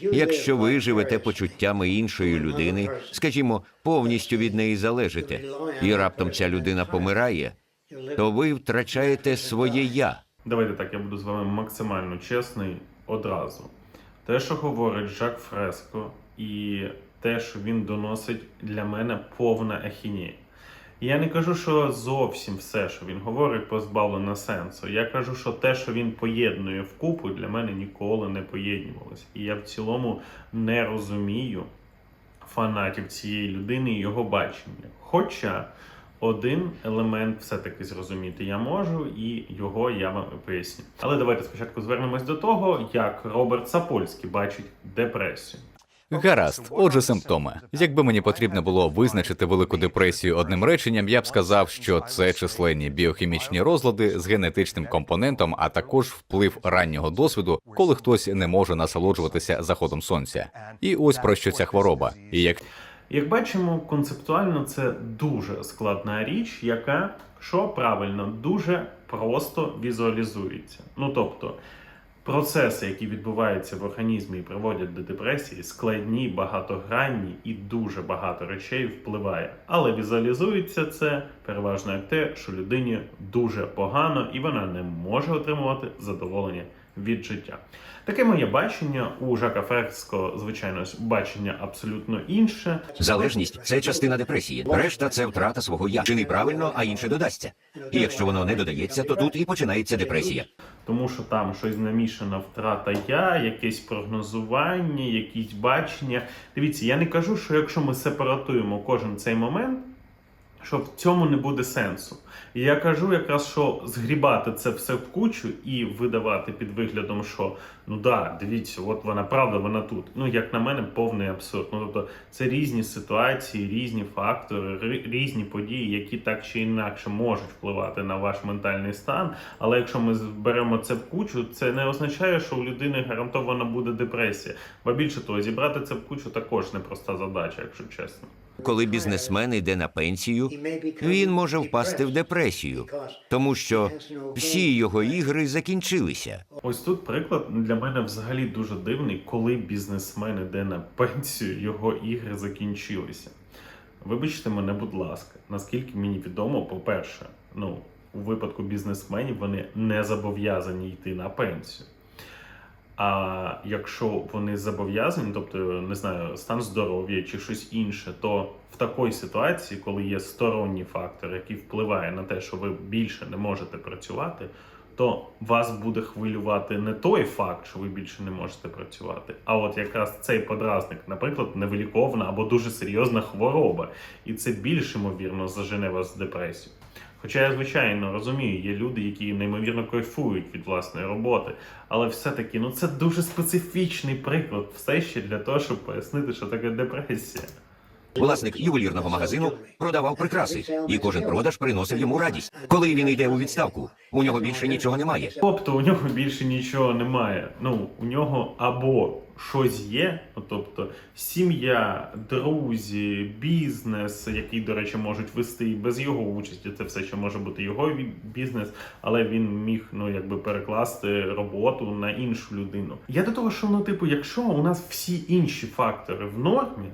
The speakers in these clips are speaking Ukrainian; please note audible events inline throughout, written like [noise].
Якщо ви живете почуттями іншої людини, скажімо, повністю від неї залежите, і раптом ця людина помирає, то ви втрачаєте своє я. Давайте так, я буду з вами максимально чесний одразу. Те, що говорить Жак Фреско, і те, що він доносить для мене повна ахінія. Я не кажу, що зовсім все, що він говорить, позбавлено сенсу. Я кажу, що те, що він поєднує вкупу, для мене ніколи не поєднувалося. І я в цілому не розумію фанатів цієї людини і його бачення. Хоча один елемент все-таки зрозуміти я можу, і його я вам поясню. Але давайте спочатку звернемось до того, як Роберт Сапольський бачить депресію. Гаразд, отже, симптоми. Якби мені потрібно було визначити велику депресію одним реченням, я б сказав, що це численні біохімічні розлади з генетичним компонентом, а також вплив раннього досвіду, коли хтось не може насолоджуватися заходом сонця. І ось про що ця хвороба. І як Як бачимо, концептуально це дуже складна річ, яка, що правильно, дуже просто візуалізується. Ну тобто, процеси, які відбуваються в організмі і приводять до депресії, складні, багатогранні і дуже багато речей впливає. Але візуалізується це переважно як те, що людині дуже погано і вона не може отримувати задоволення від життя. Таке моє бачення у Жака Фреско, звичайно, бачення абсолютно інше. Залежність це частина депресії. Решта це втрата свого я. Чини правильно, а інше додасться. І якщо воно не додається, то тут і починається депресія. тому що там щось намішана втрата я, якесь прогнозування, якісь бачення. Дивіться, я не кажу, що якщо ми сепаратуємо кожен цей момент, що в цьому не буде сенсу. І я кажу якраз, що згрібати це все в кучу і видавати під виглядом, що ну да, дивіться, от вона правда, вона тут. Ну, як на мене, повний абсурд. Ну, тобто, це різні ситуації, різні фактори, різні події, які так чи інакше можуть впливати на ваш ментальний стан. Але якщо ми зберемо це в кучу, це не означає, що у людини гарантовано буде депресія. Ба більше того, зібрати це в кучу також непроста задача, якщо чесно. Коли бізнесмен йде на пенсію, він може впасти в депресію, тому що всі його ігри закінчилися. Ось тут приклад для мене взагалі дуже дивний, коли бізнесмен іде на пенсію, його ігри закінчилися. Вибачте мене, будь ласка, наскільки мені відомо, по-перше, ну, у випадку бізнесменів вони не зобов'язані йти на пенсію. А якщо вони зобов'язані, тобто не знаю, стан здоров'я чи щось інше, то в такій ситуації, коли є сторонній фактор, який впливає на те, що ви більше не можете працювати, то вас буде хвилювати не той факт, що ви більше не можете працювати, а от якраз цей подразник, наприклад, невиліковна або дуже серйозна хвороба, і це більш ймовірно зажене вас в депресію. Хоча я звичайно розумію, є люди, які неймовірно кайфують від власної роботи, але все-таки ну це дуже специфічний приклад, все ще для того, щоб пояснити, що таке депресія. Власник ювелірного магазину продавав прикраси, і кожен продаж приносив йому радість. Коли він йде у відставку, у нього більше нічого немає. Тобто у нього більше нічого немає. Ну, у нього або щось є, ну, тобто сім'я, друзі, бізнес, який, до речі, можуть вести і без його участі. Це все, що може бути його бізнес, але він міг ну якби перекласти роботу на іншу людину. Я до того, що ну, типу, якщо у нас всі інші фактори в нормі.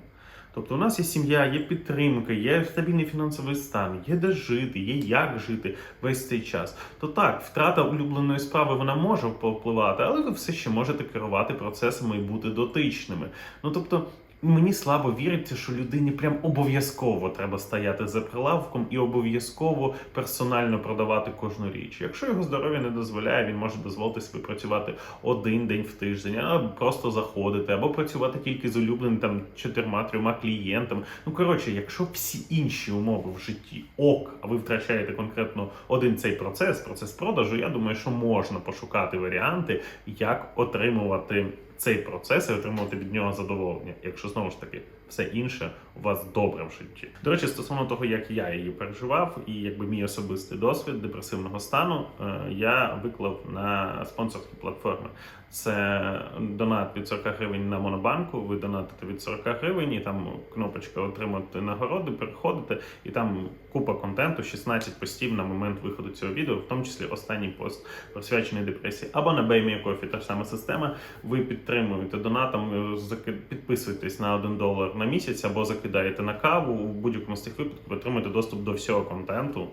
Тобто у нас є сім'я, є підтримка, є стабільний фінансовий стан, є де жити, є як жити весь цей час. То так, втрата улюбленої справи вона може повпливати, але ви все ще можете керувати процесами і бути дотичними. Ну тобто. Мені слабо віриться, що людині прям обов'язково треба стояти за прилавком і обов'язково персонально продавати кожну річ. Якщо його здоров'я не дозволяє, він може дозволити собі працювати один день в тиждень, а просто заходити, або працювати тільки з улюбленим там чотирма-трьома клієнтами. Ну коротше, якщо всі інші умови в житті ок, а ви втрачаєте конкретно один цей процес, процес продажу, я думаю, що можна пошукати варіанти, як отримувати цей процес і отримувати від нього задоволення, якщо знову ж таки все інше у вас добре в житті. До речі, стосовно того, як я її переживав, і якби мій особистий досвід депресивного стану, е, я виклав на спонсорські платформи. Це донат від 40 гривень на монобанку. Ви донатите від 40 гривень, і там кнопочка отримати нагороди, переходите, і там купа контенту, 16 постів на момент виходу цього відео, в тому числі останній пост присвячений депресії. Або на BuyMeACoffee, та ж сама система. Ви підтримуєте донатом, е, підписуєтесь на 1 долар на місяць або закидаєте на каву. У будь-якому з тих випадків отримуєте доступ до всього контенту.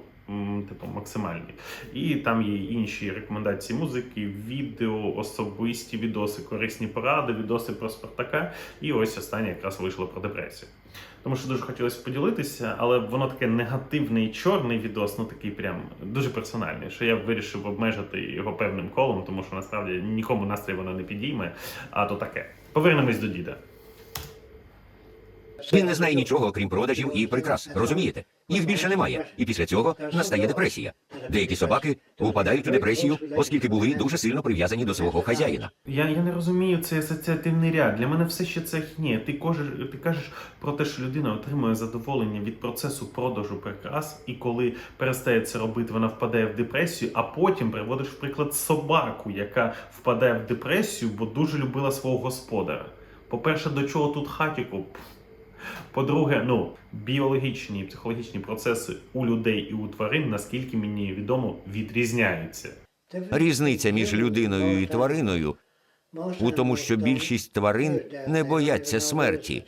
Типу максимальний, і там є інші рекомендації музики, відео, особисті відоси, корисні поради, відоси про Спартака. І ось останнє якраз вийшло про депресію. Тому що дуже хотілося поділитися, але воно таке негативний чорний відос, ну такий прям дуже персональний, що я вирішив обмежити його певним колом, тому що насправді нікому настрій воно не підійме, а то таке. Повернемось до діда. Він не знає нічого, окрім продажів і прикрас. Розумієте? Їх більше немає. І після цього настає депресія. Деякі собаки впадають у депресію, оскільки були дуже сильно прив'язані до свого хазяїна. Я, я не розумію цей асоціативний ряд. Для мене все ще це хні. Ти кажеш, ти кажеш про те, що людина отримує задоволення від процесу продажу прикрас, і коли перестає це робити, вона впадає в депресію, а потім приводиш в приклад собаку, яка впадає в депресію, бо дуже любила свого господаря. По-перше, до чого тут хатіку? По-друге, ну біологічні і психологічні процеси у людей і у тварин, наскільки мені відомо, відрізняються. Різниця між людиною і твариною у тому, що більшість тварин не бояться смерті.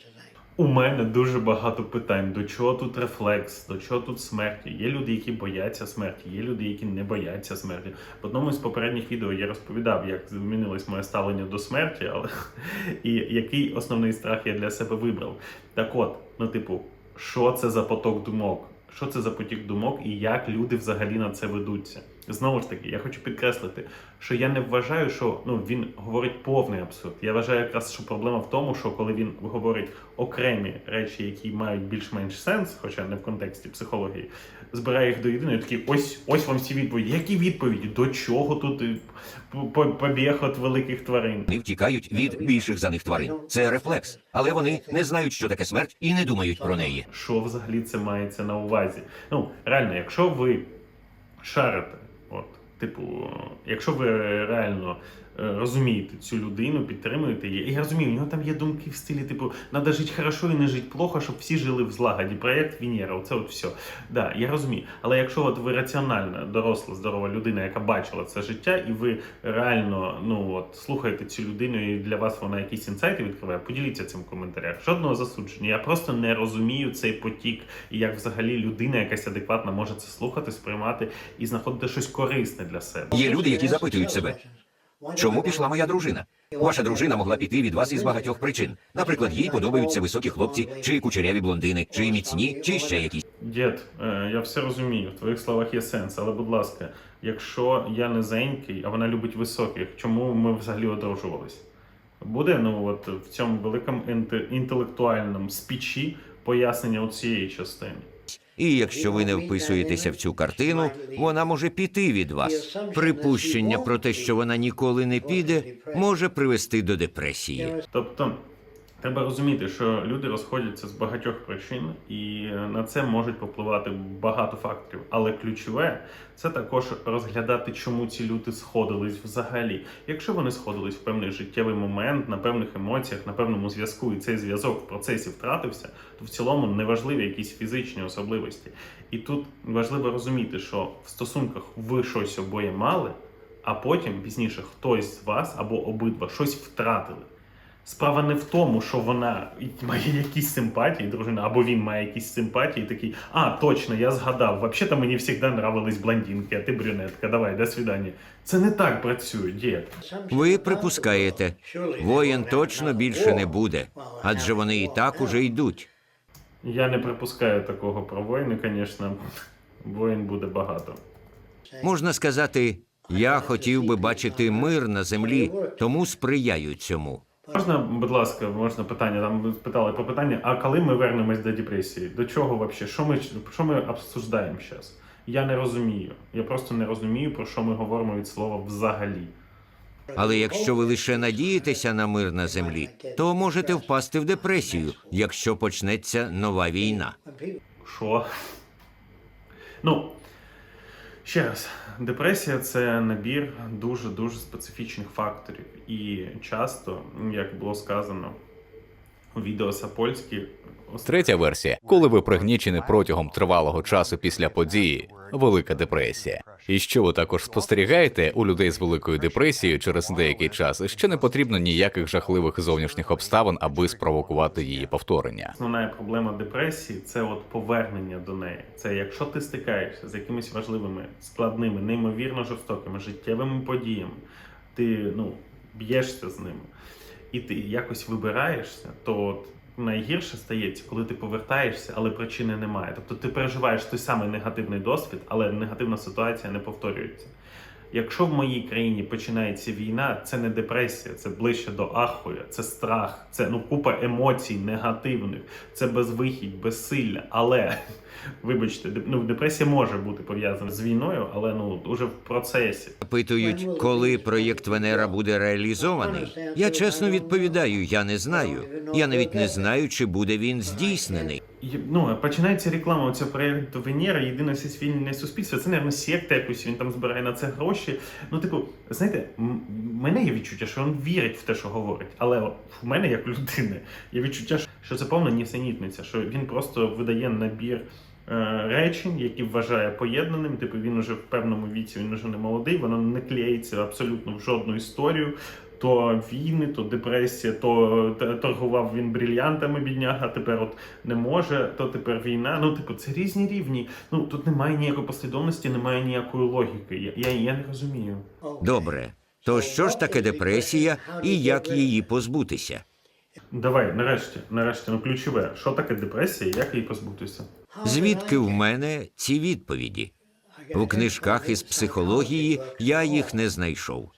У мене дуже багато питань. До чого тут рефлекс, до чого тут смерті? Є люди, які бояться смерті, є люди, які не бояться смерті. В одному з попередніх відео я розповідав, як змінилось моє ставлення до смерті, але [laughs] і який основний страх я для себе вибрав. Так от, ну, типу, що це за поток думок? Що це за потік думок і як люди взагалі на це ведуться? Знову ж таки, я хочу підкреслити, що я не вважаю, що ну він говорить повний абсурд. Я вважаю якраз, що проблема в тому, що коли він говорить окремі речі, які мають більш-менш сенс, хоча не в контексті психології, збирає їх до єдиної, такий ось ось вам всі відповіді. Які відповіді? До чого тут е, побіг от великих тварин? Вони втікають від більших за них тварин. Це рефлекс, але вони не знають, що таке смерть, і не думають про неї. що взагалі це мається на увазі. Ну, реально, якщо ви шарите, типу, якщо ви реально розумієте цю людину, підтримуєте її, і я розумію, у нього там є думки в стилі, типу, надо жити хорошо і не жити плохо, щоб всі жили в злагоді. Проєкт Венера, оце от все. Да, я розумію. Але якщо от ви раціональна, доросла, здорова людина, яка бачила це життя, і ви реально ну от слухаєте цю людину, і для вас вона якісь інсайти відкриває, поділіться цим в коментарях. Жодного засудження. Я просто не розумію цей потік, і як взагалі людина якась адекватна може це слухати, сприймати і знаходити щось корисне для себе. Є люди, які запитують себе, чому пішла моя дружина? Ваша дружина могла піти від вас із багатьох причин. Наприклад, їй подобаються високі хлопці, чи кучеряві блондини, чи міцні, чи ще якісь. Дід, е, я все розумію, в твоїх словах є сенс, але будь ласка, якщо я низенький, а вона любить високих, чому ми взагалі одружувались? Буде ну от в цьому великому інте- інтелектуальному спічі пояснення у цієї частини. І якщо ви не вписуєтеся в цю картину, вона може піти від вас. Припущення про те, що вона ніколи не піде, може привести до депресії. Тобто, треба розуміти, що люди розходяться з багатьох причин, і на це можуть попливати багато факторів. Але ключове це також розглядати, чому ці люди сходились взагалі. Якщо вони сходились в певний життєвий момент, на певних емоціях, на певному зв'язку, і цей зв'язок в процесі втратився, то в цілому неважливі якісь фізичні особливості. І тут важливо розуміти, що в стосунках ви щось обоє мали, а потім пізніше хтось з вас або обидва щось втратили. Справа не в тому, що вона має якісь симпатії, дружина, або він має якісь симпатії, такий, а, точно, я згадав. Взагалі мені завжди нравились блондинки, а ти брюнетка, давай, до свидання. Це не так працює, дід. Ви припускаєте, воєн точно більше не буде, адже вони і так уже йдуть. Я не припускаю такого про воїни, звісно, воїн буде багато. Можна сказати, я хотів би бачити мир на землі, тому сприяю цьому. Можна, будь ласка, можна питання? Там питали по питанню, а коли ми вернемось до депресії? До чого взагалі? Що ми, що ми обсуждаємо зараз? Я не розумію. Я просто не розумію, про що ми говоримо від слова взагалі. Але якщо ви лише надієтеся на мир на землі, то можете впасти в депресію, якщо почнеться нова війна. Що? Ну, ще раз, депресія це набір дуже-дуже специфічних факторів. І часто, як було сказано у відео Сапольські, ос- Третя версія, коли ви пригнічені протягом тривалого часу після події, велика депресія. І що ви також спостерігаєте у людей з великою депресією через деякий час, що не потрібно ніяких жахливих зовнішніх обставин, аби спровокувати її повторення. Основна проблема депресії це от повернення до неї. Це якщо ти стикаєшся з якимись важливими, складними, неймовірно жорстокими життєвими подіями, ти ну б'єшся з ними, і ти якось вибираєшся, то от найгірше стається, коли ти повертаєшся, але причини немає. Тобто ти переживаєш той самий негативний досвід, але негативна ситуація не повторюється. Якщо в моїй країні починається війна, це не депресія, це ближче до ахуя, це страх, це ну купа емоцій негативних, це безвихідь, безсилля. Але [laughs] вибачте, ну депресія може бути пов'язана з війною, але ну уже в процесі. Питають, коли проєкт Венера буде реалізований. Я чесно відповідаю, я не знаю. Я навіть не знаю, чи буде він здійснений. Ну, починається реклама цього проєкту Венера, єдине всесвітнє суспільство. Це, мабуть, секта якусь, він там збирає на це гроші. Ну, типу, знаєте, в мене є відчуття, що він вірить в те, що говорить. Але в мене, як людини, є відчуття, що це повна нісенітниця, що він просто видає набір. е, Речень, які вважає поєднаним, типу він уже в певному віці, він уже не молодий, воно не клеїться абсолютно в жодну історію. То війни, то депресія, то торгував він брильянтами бідняга, тепер от не може, то тепер війна. Ну, типу, це різні рівні. Ну тут немає ніякої послідовності, немає ніякої логіки. Я, я, я не розумію. Добре. То що ж таке депресія і як її позбутися? Давай, нарешті, нарешті, ну ключове, що таке депресія, як її позбутися? Звідки в мене ці відповіді? У книжках із психології я їх не знайшов.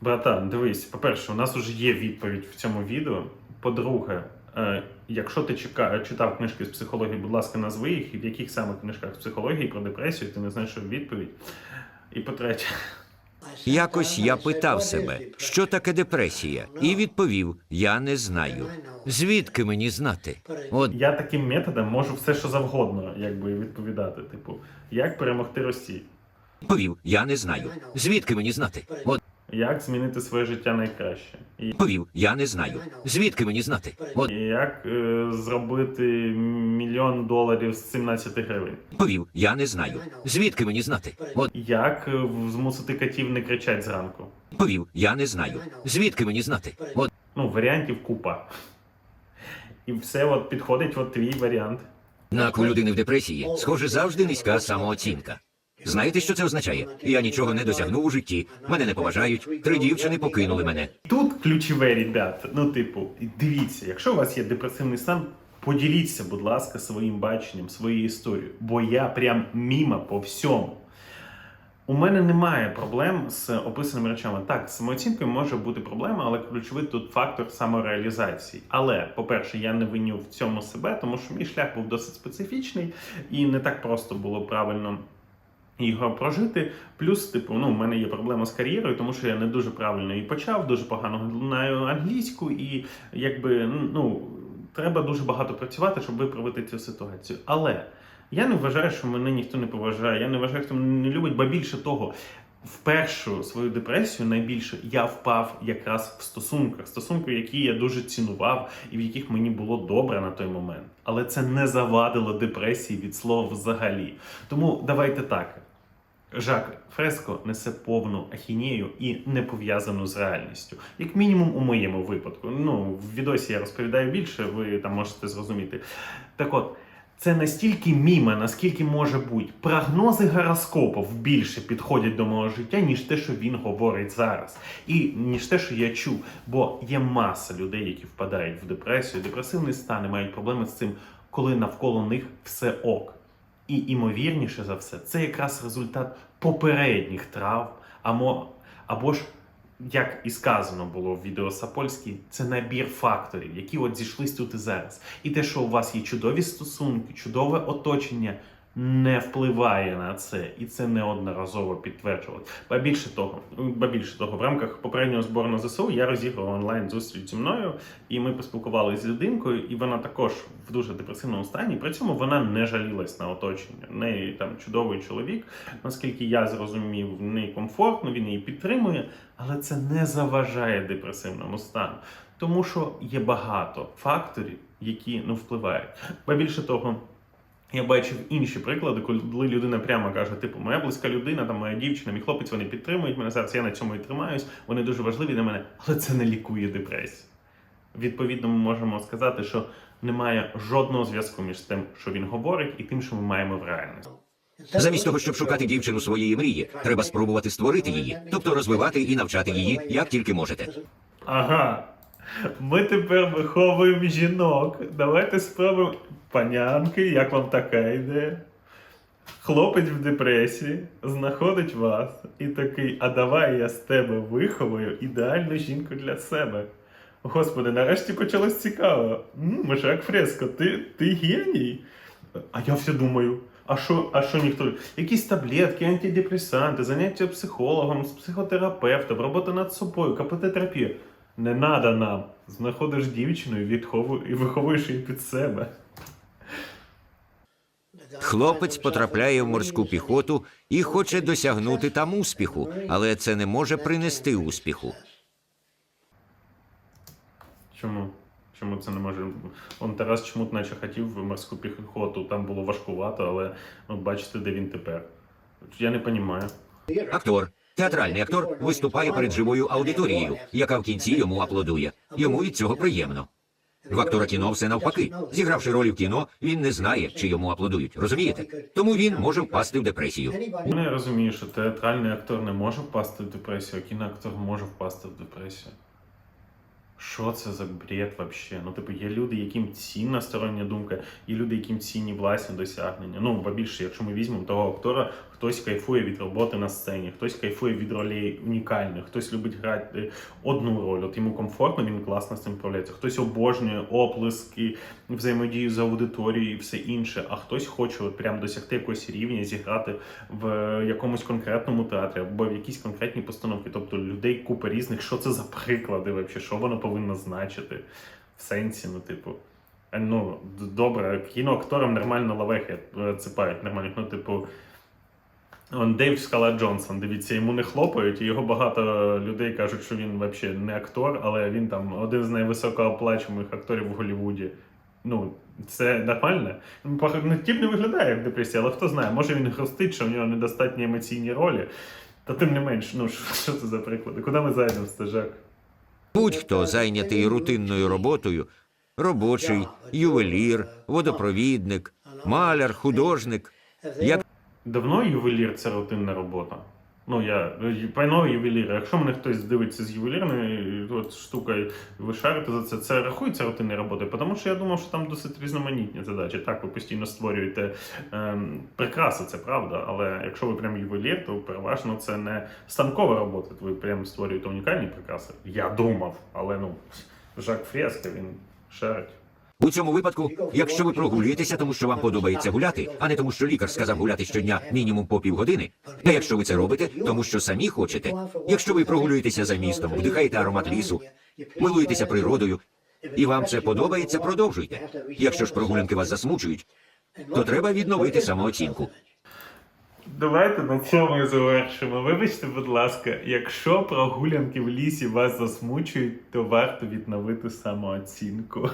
Братан, дивись, по-перше, у нас вже є відповідь в цьому відео. По-друге, е, якщо ти чека, читав книжки з психології, будь ласка, назви їх, і в яких саме книжках з психології про депресію ти не знайшов відповідь. І по-третє, Якось я питав себе, що таке депресія, і відповів: я не знаю. Звідки мені знати? От я таким методом можу все, що завгодно, якби відповідати. Типу, як перемогти Росію, відповів, я не знаю. Звідки мені знати? От як змінити своє життя найкраще, і відповів, я не знаю. Звідки мені знати? От і як е, зробити мільйон доларів з 17 гривень. відповів, я не знаю. Звідки мені знати? От Як е, змусити котів не кричати зранку? відповів, я не знаю. Звідки мені знати? От Ну, варіантів купа. І все от підходить от твій варіант. У людини в депресії, схоже, завжди низька самооцінка. Знаєте, що це означає? Я нічого не досягнув у житті. Мене не поважають. Три дівчини покинули мене. Тут ключове, ребята. Ну, типу, дивіться, якщо у вас є депресивний стан, поділіться, будь ласка, своїм баченням, своєю історією. Бо я прям мімо по всьому. У мене немає проблем з описаними речами. Так, з самооцінкою може бути проблема, але ключовий тут фактор самореалізації. Але, по-перше, я не виню в цьому себе, тому що мій шлях був досить специфічний і не так просто було правильно його прожити. Плюс, типу, ну, в мене є проблема з кар'єрою, тому що я не дуже правильно її почав, дуже погано знаю англійську, і якби ну треба дуже багато працювати, щоб виправити цю ситуацію. Але я не вважаю, що мене ніхто не поважає. Я не вважаю, хто мене не любить, бо більше того. В першу свою депресію найбільше я впав якраз в стосунках, стосунки, які я дуже цінував і в яких мені було добре на той момент. Але це не завадило депресії від слова взагалі. Тому давайте так. Жак Фреско несе повну ахінею і не пов'язану з реальністю. Як мінімум у моєму випадку. Ну, в відосі я розповідаю більше, ви там можете зрозуміти. Так от, це настільки міма, наскільки може бути. Прогнози гороскопів більше підходять до мого життя, ніж те, що він говорить зараз. І ніж те, що я чув. Бо є маса людей, які впадають в депресію, депресивний стан і мають проблеми з цим, коли навколо них все ок. І імовірніше за все, це якраз результат попередніх травм, або, або ж, як і сказано було в відео Сапольській, це набір факторів, які от зійшлись тут і зараз. І те, що у вас є чудові стосунки, чудове оточення, не впливає на це, і це неодноразово підтверджувалось. Ба більше того, ба більше того, в рамках попереднього збору ЗСУ я розіграв онлайн зустріч зі мною, і ми поспілкувалися з людинкою, і вона також в дуже депресивному стані. При цьому вона не жалілась на оточення. В неї там чудовий чоловік, наскільки я зрозумів, в неї комфортно, він її підтримує, але це не заважає депресивному стану. Тому що є багато факторів, які не впливають. Ба більше того, я бачив інші приклади, коли людина прямо каже: типу, моя близька людина, там моя дівчина, мій хлопець, вони підтримують мене зараз. Я на цьому і тримаюсь. Вони дуже важливі для мене, але це не лікує депресію. Відповідно, ми можемо сказати, що немає жодного зв'язку між тим, що він говорить, і тим, що ми маємо в реальності. Замість того, щоб шукати дівчину своєї мрії, треба спробувати створити її, тобто розвивати і навчати її, як тільки можете. Ага. Ми тепер виховуємо жінок. Давайте спробуємо. Панянки, як вам така ідея? Хлопець в депресії знаходить вас і такий, а давай я з тебе виховую ідеальну жінку для себе. Господи, нарешті почалось цікаво. М, Жак Фреско, ти, ти геній. А я все думаю. А що, а що ніхто? Якісь таблетки, антидепресанти, заняття психологом, з психотерапевтом, робота над собою, КПТ-терапія. Не надо нам. Знаходиш дівчину і, відхову... і виховуєш її під себе. Хлопець потрапляє в морську піхоту і хоче досягнути там успіху, але це не може принести успіху. Чому? Чому це не може? Он Тарас Чмут наче хотів в морську піхоту, там було важкувато, але ну, бачите, де він тепер. Я не розумію. Актор, театральний актор, виступає перед живою аудиторією, яка в кінці йому аплодує. Йому від цього приємно. В актора кіно все навпаки. Зігравши ролі в кіно, він не знає, чи йому аплодують. Розумієте? Тому він може впасти в депресію. Ну, я розумію, що театральний актор не може впасти в депресію, а кіноактор може впасти в депресію. Що це за бред вообще? Ну, типу, є люди, яким цінна стороння думка, є люди, яким цінні власні досягнення. Ну, бо більше, якщо ми візьмемо того актора, хтось кайфує від роботи на сцені, хтось кайфує від ролей унікальних, хтось любить грати одну роль. От йому комфортно, він класно з цим вправляється. Хтось обожнює оплески, взаємодію з аудиторією і все інше. А хтось хоче от прям досягти якогось рівня, зіграти в якомусь конкретному театрі або в якійсь конкретній постановці. Тобто людей купа різних. Що це за приклади? Вообще? Що воно повинно значити? В сенсі, ну, типу. е, Ну, добре, кіноакторам нормально лавехи е, цепають нормально. Ну, типу, Он Дейв Скала Джонсон, дивіться, йому не хлопають, і його багато людей кажуть, що він взагалі не актор, але він там один з найвисокооплачуваних акторів в Голлівуді. Ну, це нормально. Ну, Ну, не виглядає як депресія, але хто знає, може він хрустить, що в нього недостатні емоційні ролі. Та тим не менш, ну [laughs] що це за приклади? Куди ми зайдемо, стежак? Будь-хто зайнятий рутинною роботою робочий, ювелір, водопровідник, маляр, художник. Як Давно ювелір це рутинна робота. Ну, я панове ювелір. Якщо мене хтось дивиться з ювелірної от, штукою, ви шарите за це, це рахується рутинною роботою, тому що я думав, що там досить різноманітні задачі. Так, ви постійно створюєте ем, прикраси, це правда. Але якщо ви прям ювелір, то переважно це не станкова робота. Ви прям створюєте унікальні прикраси. Я думав, але ну Жак Фреско, він шарить. У цьому випадку, якщо ви прогулюєтеся, тому що вам подобається гуляти, а не тому, що лікар сказав гуляти щодня мінімум по півгодини, та якщо ви це робите, тому що самі хочете, якщо ви прогулюєтеся за містом, вдихаєте аромат лісу, милуєтеся природою, і вам це подобається, продовжуйте. Якщо ж прогулянки вас засмучують, то треба відновити самооцінку. Давайте на цьому завершимо. Вибачте, будь ласка, якщо прогулянки в лісі вас засмучують, то варто відновити самооцінку.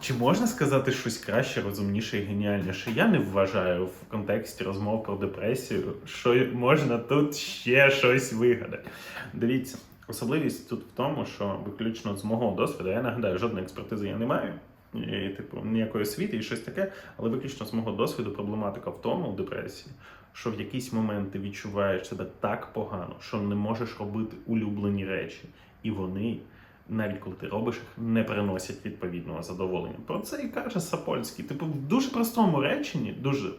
Чи можна сказати щось краще, розумніше і геніальніше? Я не вважаю в контексті розмов про депресію, що можна тут ще щось вигадати. Дивіться, особливість тут в тому, що виключно з мого досвіду, я нагадаю, жодної експертизи я не маю. І, типу, ніякої освіти і щось таке, але виключно з мого досвіду проблематика в тому, в депресії, що в якийсь момент ти відчуваєш себе так погано, що не можеш робити улюблені речі, і вони, навіть коли ти робиш не приносять відповідного задоволення. Про це і каже Сапольський. Типу, в дуже простому реченні, дуже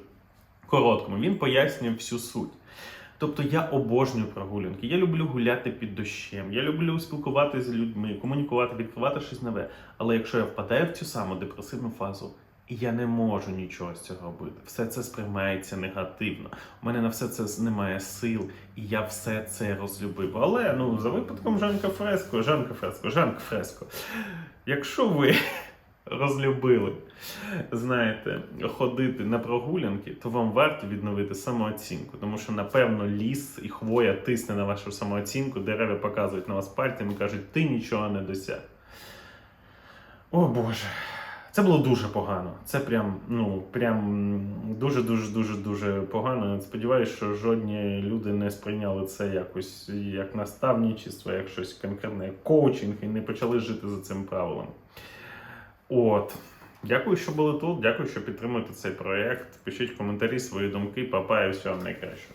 короткому, він пояснює всю суть. Тобто я обожнюю прогулянки, я люблю гуляти під дощем, я люблю спілкуватися з людьми, комунікувати, відкривати щось нове. Але якщо я впадаю в цю саму депресивну фазу, І я не можу нічого з цього робити. Все це сприймається негативно. У мене на все це немає сил, і я все це розлюбив. Але ну за випадком Жанка Фреско, Жанка Фреско, Жанка Фреско. Якщо ви [laughs] розлюбили, знаєте, ходити на прогулянки, то вам варто відновити самооцінку, тому що напевно ліс і хвоя тисне на вашу самооцінку, дерева показують на вас пальцем і кажуть, ти нічого не досяг. О Боже. Це було дуже погано. Це прям, ну, прям дуже, дуже, дуже, дуже погано. Сподіваюсь, що жодні люди не сприйняли це якось як наставничество, як щось конкретне, як коучинг, і не почали жити за цим правилом. От. Дякую, що були тут. Дякую, що підтримуєте цей проект. Пишіть коментарі, свої думки. Папа і всього найкращого.